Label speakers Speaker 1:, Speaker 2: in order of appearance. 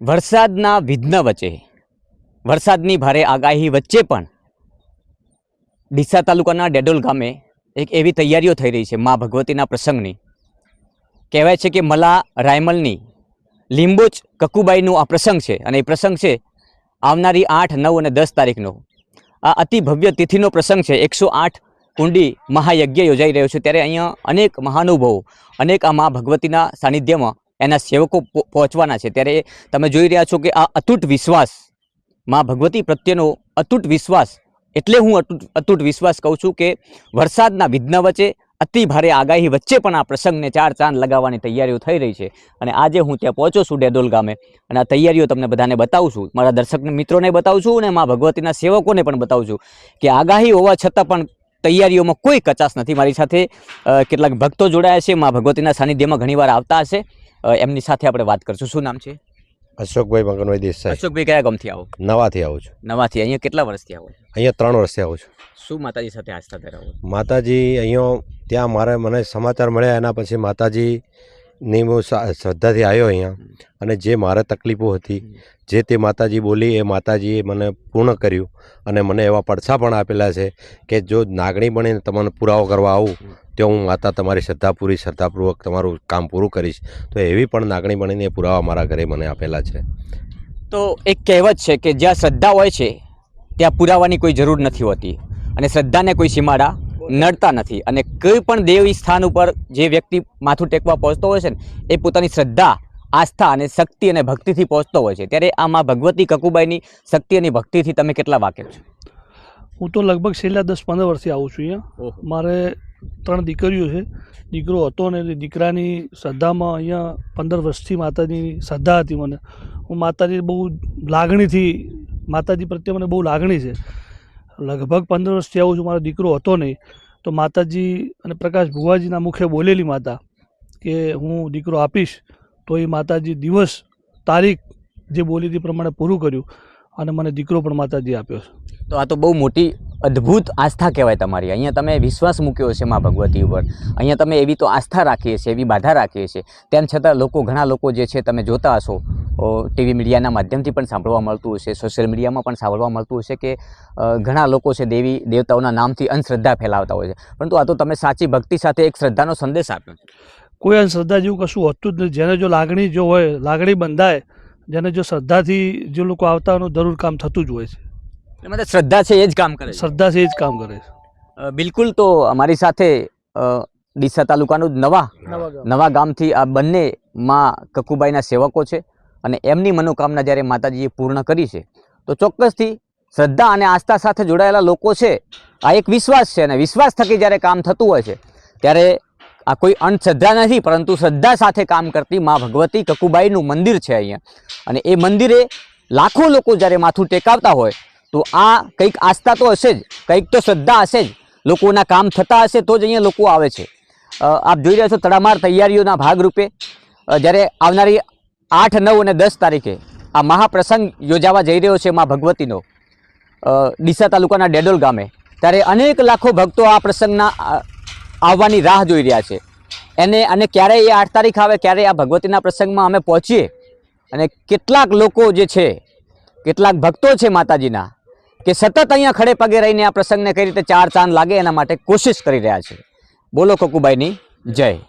Speaker 1: વરસાદના વિઘ્ન વચ્ચે, વરસાદની ભારે આગાહી વચ્ચે પણ ડીસા તાલુકાના ડેડોલ ગામે એક એવી તૈયારીઓ થઈ રહી છે મા ભગવતીના પ્રસંગની. કહેવાય છે કે મલા રાયમલની લીંબોચ કકુબાઈનો આ પ્રસંગ છે અને એ પ્રસંગ છે આવનારી આઠ, નવ અને દસ તારીખનો. આ અતિ ભવ્ય તિથિનો પ્રસંગ છે. એકસો આઠ કુંડી મહાયજ્ઞ યોજાઈ રહ્યો છે. ત્યારે અહીંયા અનેક મહાનુભાવો, અનેક આ મા ભગવતીના સાનિધ્યમાં એના સેવકો પહોંચવાના છે. ત્યારે તમે જોઈ રહ્યા છો કે આ અતૂટ વિશ્વાસ, માં ભગવતી પ્રત્યેનો અતૂટ વિશ્વાસ, એટલે હું અતૂટ અતૂટ વિશ્વાસ કહું છું કે વરસાદના વિઘ્ન વચ્ચે અતિ ભારે આગાહી વચ્ચે પણ આ પ્રસંગને ચાર ચાંદ લગાવવાની તૈયારીઓ થઈ રહી છે. અને આજે હું ત્યાં પહોંચ્યો છું ડેડોલ ગામે. અને આ તૈયારીઓ તમને બધાને બતાવું છું. મારા દર્શક મિત્રોને બતાવું છું અને મા ભગવતીના સેવકોને પણ બતાવું છું કે આગાહી હોવા છતાં પણ તૈયારીઓમાં કોઈ કચાશ નથી. મારી સાથે કેટલાક ભક્તો જોડાયા છે. મા ભગવતીના સાનિધ્યમાં ઘણીવાર આવતા હશે. એમની સાથે આપણે વાત કરશું. શું નામ છે?
Speaker 2: અશોકભાઈ મગનભાઈ દેસાઈ.
Speaker 1: અશોકભાઈ કયા ગામથી આવો?
Speaker 2: નવાથી આવું છું.
Speaker 1: નવાથી. અહીંયા કેટલા વર્ષથી આવો? છો?
Speaker 2: અહીંયા ત્રણ વર્ષથી આવું છું.
Speaker 1: શું માતાજી સાથે આસ્થા ધરાવો
Speaker 2: માતાજી અહીંયા ત્યાં મારે મને સમાચાર મળ્યા એના પછી માતાજીની હું શ્રદ્ધાથી આવ્યો અહીંયા. અને જે મારે તકલીફો હતી જે તે માતાજી બોલી એ માતાજીએ મને પૂર્ણ કર્યું. અને મને એવા પડછા પણ આપેલા છે કે જો નાગણી બનીને તમને પુરાવો કરવા આવું તો હું માતા તમારી શ્રદ્ધા પૂરી શ્રદ્ધાપૂર્વક તમારું કામ પૂરું કરીશ. તો એવી પણ નાગણી બનીને એ પુરાવા મારા ઘરે મને આપેલા છે.
Speaker 1: તો એક કહેવત છે કે જ્યાં શ્રદ્ધા હોય છે ત્યાં પુરાવાની કોઈ જરૂર નથી હોતી. અને શ્રદ્ધાને કોઈ સીમાડા નડતા નથી. અને કોઈ પણ દેવી સ્થાન ઉપર જે વ્યક્તિ માથું ટેકવા પહોંચતો હોય છે ને એ પોતાની શ્રદ્ધા આસ્થા અને શક્તિ અને ભક્તિથી પહોંચતો હોય છે. ત્યારે આ માં ભગવતી કકુબાઈની શક્તિ અને ભક્તિથી તમે કેટલા વાકેફ છો?
Speaker 3: હું તો લગભગ છેલ્લા દસ પંદર વર્ષથી આવું છું અહીંયા. મારે ત્રણ દીકરીઓ છે. દીકરો હતો ને દીકરાની શ્રદ્ધામાં અહીંયા પંદર વર્ષથી માતાજીની શ્રદ્ધા હતી મને. હું માતાજી બહુ લાગણીથી માતાજી પ્રત્યે મને બહુ લાગણી છે. લગભગ પંદર વર્ષથી આવું છું મારો દીકરો હતો નહીં. તો માતાજી અને પ્રકાશ ભુવાજીના મુખે બોલેલી માતા કે હું દીકરો આપીશ, તો એ માતાજી દિવસ, તારીખ જે બોલી તે પ્રમાણે પૂરું કર્યું અને મને દીકરો પણ માતાજી આપ્યો
Speaker 1: તો આ તો બહુ મોટી અદ્ભુત આસ્થા કહેવાય તમારી. અહીંયા તમે વિશ્વાસ મૂક્યો છે મા ભગવતી ઉપર. અહીંયા તમે એવી તો આસ્થા રાખીએ છીએ, એવી બાધા રાખીએ છીએ. તેમ છતાં લોકો ઘણા લોકો જે છે તમે જોતા હશો ટીવી મીડિયાના માધ્યમથી પણ સાંભળવા મળતું હશે. સોશિયલ મીડિયામાં પણ સાંભળવા મળતું હશે કે ઘણા લોકો છે દેવી દેવતાઓના નામથી અંધશ્રદ્ધા ફેલાવતા હોય છે. પરંતુ આ તો તમે સાચી ભક્તિ સાથે એક શ્રદ્ધાનો સંદેશ આપ્યો
Speaker 3: કોઈ અંધશ્રદ્ધા જેવું કશું હોતું જ નથી. જેને જો લાગણી જો હોય લાગણી બંધાય જેને જો શ્રદ્ધાથી જે લોકો આવતા હોય જરૂર કામ થતું જ હોય છે.
Speaker 1: મતલબ શ્રદ્ધા છે એ જ કામ કરે છે.
Speaker 3: એ જ કામ કરે છે.
Speaker 1: બિલકુલ તો અમારી સાથે ડીસા તાલુકાનું જ નવા નવા ગામથી આ બંને માં કકુબાઈના સેવકો છે. અને એમની મનોકામના જ્યારે માતાજીએ પૂર્ણ કરી છે, તો ચોક્કસથી શ્રદ્ધા અને આસ્થા સાથે જોડાયેલા લોકો છે. આ એક વિશ્વાસ છે અને વિશ્વાસ થકી જ્યારે કામ થતું હોય છે, ત્યારે આ કોઈ અંધશ્રદ્ધા નથી, પરંતુ શ્રદ્ધા સાથે કામ કરતી મા ભગવતી કકુબાઈનું મંદિર છે અહીંયા. અને એ મંદિરે લાખો લોકો જ્યારે માથું ટેકાવતા હોય, તો આ કંઈક આસ્થા તો હશે જ, કંઈક તો શ્રદ્ધા હશે જ. લોકોના કામ થતા હશે તો જ અહીંયા લોકો આવે છે. આપ જોઈ રહ્યા છો તડામાર તૈયારીઓના ભાગરૂપે. જ્યારે આવનારી આઠ, નવ અને દસ તારીખે આ મહાપ્રસંગ યોજાવા જઈ રહ્યો છે મા ભગવતીનો ડીસા તાલુકાના ડેડોલ ગામે. ત્યારે અનેક લાખો ભક્તો આ પ્રસંગના આવવાની રાહ જોઈ રહ્યા છે. એને, અને ક્યારે એ આઠ તારીખ આવે ક્યારે આ ભગવતીના પ્રસંગમાં અમે પહોંચીએ. અને કેટલાક લોકો જે છે, કેટલાક ભક્તો છે માતાજીના, કે સતત અહીંયા ખડે પગે રહીને આ પ્રસંગને કઈ રીતે ચાર ચાંદ લાગે એના માટે કોશિશ કરી રહ્યા છે. બોલો, કકુબાઈની, જય.